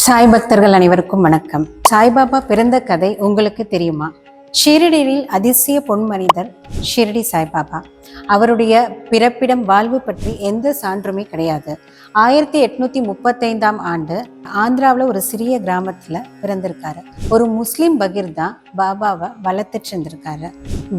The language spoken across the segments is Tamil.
சாய் பக்தர்கள் அனைவருக்கும் வணக்கம். சாய்பாபா பிறந்த கதை உங்களுக்கு தெரியுமா? ஷீரடியில் அதிசய பொன்மனிதர் ஷிரடி சாய்பாபா. அவருடைய பிறப்பிடம் வாழ்வு பற்றி எந்த சான்றுமே கிடையாது. ஆயிரத்தி எட்நூத்தி முப்பத்தைந்தாம் ஆண்டு ஆந்திராவில் ஒரு சிறிய கிராமத்தில் பிறந்திருக்காரு. ஒரு முஸ்லீம் பகீர் தான் பாபாவை வளர்த்துட்டு இருந்திருக்காரு.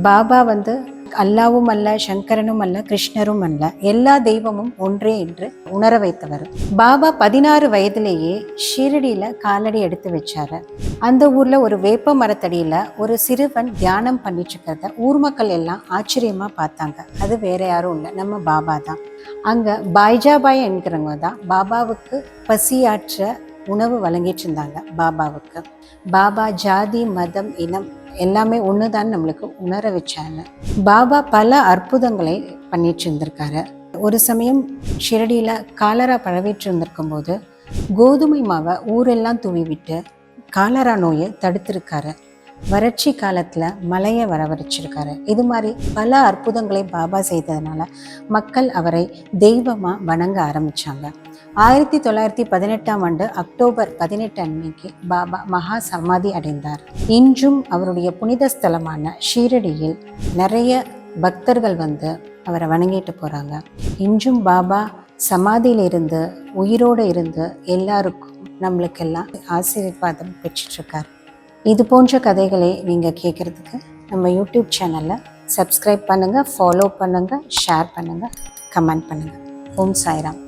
பாபா வந்து அல்லாவும் அல்ல சங்கரனும் அல்ல கிருஷ்ணரும் அல்ல. எல்லா தெய்வமும் ஒன்றே என்று உணர வைத்தவர். பாபா பதினாறு வயதிலேயே ஷீரடியில காலடி எடுத்து வச்சாரு. அந்த ஊர்ல ஒரு வேப்ப மரத்தடியில ஒரு சிறுவன் தியானம் பண்ணிட்டு இருக்கிறத ஊர் மக்கள் எல்லாம் ஆச்சரியமா பார்த்தாங்க. அது வேற யாரும் இல்லை நம்ம பாபா தான். அங்க பாய்ஜாபாய் என்கிறவங்க தான் பாபாவுக்கு பசியாற்ற உணவு வழங்கிட்டு இருந்தாங்க பாபாவுக்கு. பாபா ஜாதி மதம் இனம் எல்லாமே ஒன்று நம்மளுக்கு உணர வச்சாங்க. பாபா பல அற்புதங்களை பண்ணிட்டு இருந்திருக்காரு. ஒரு சமயம் ஷிரடியில் காலரா பழவிட்டு இருந்திருக்கும் போது கோதுமை மாவை ஊரெல்லாம் தூவி விட்டு காலரா நோயை தடுத்திருக்காரு. வறட்சி காலத்தில் மலையை வரவழைச்சிருக்காரு. இது மாதிரி பல அற்புதங்களை பாபா செய்ததுனால மக்கள் அவரை தெய்வமாக வணங்க ஆரம்பிச்சாங்க. ஆயிரத்தி தொள்ளாயிரத்தி பதினெட்டாம் ஆண்டு அக்டோபர் பதினெட்டு அன்னைக்கு பாபா மகா சமாதி அடைந்தார். இன்றும் அவருடைய புனித ஸ்தலமான ஷீரடியில் நிறைய பக்தர்கள் வந்து அவரை வணங்கிட்டு போகிறாங்க இன்றும் பாபா சமாதியில் இருந்து உயிரோடு இருந்து எல்லாருக்கும் நம்மளுக்கெல்லாம் ஆசீர்வாதம் பெற்றுட்ருக்கார் இது போன்ற கதைகளை நீங்கள் கேட்குறதுக்கு நம்ம யூடியூப் சேனலை சப்ஸ்கிரைப் பண்ணுங்கள் ஃபாலோ பண்ணுங்கள் ஷேர் பண்ணுங்கள் கமெண்ட் பண்ணுங்கள் ஓம் சாய்ராம்.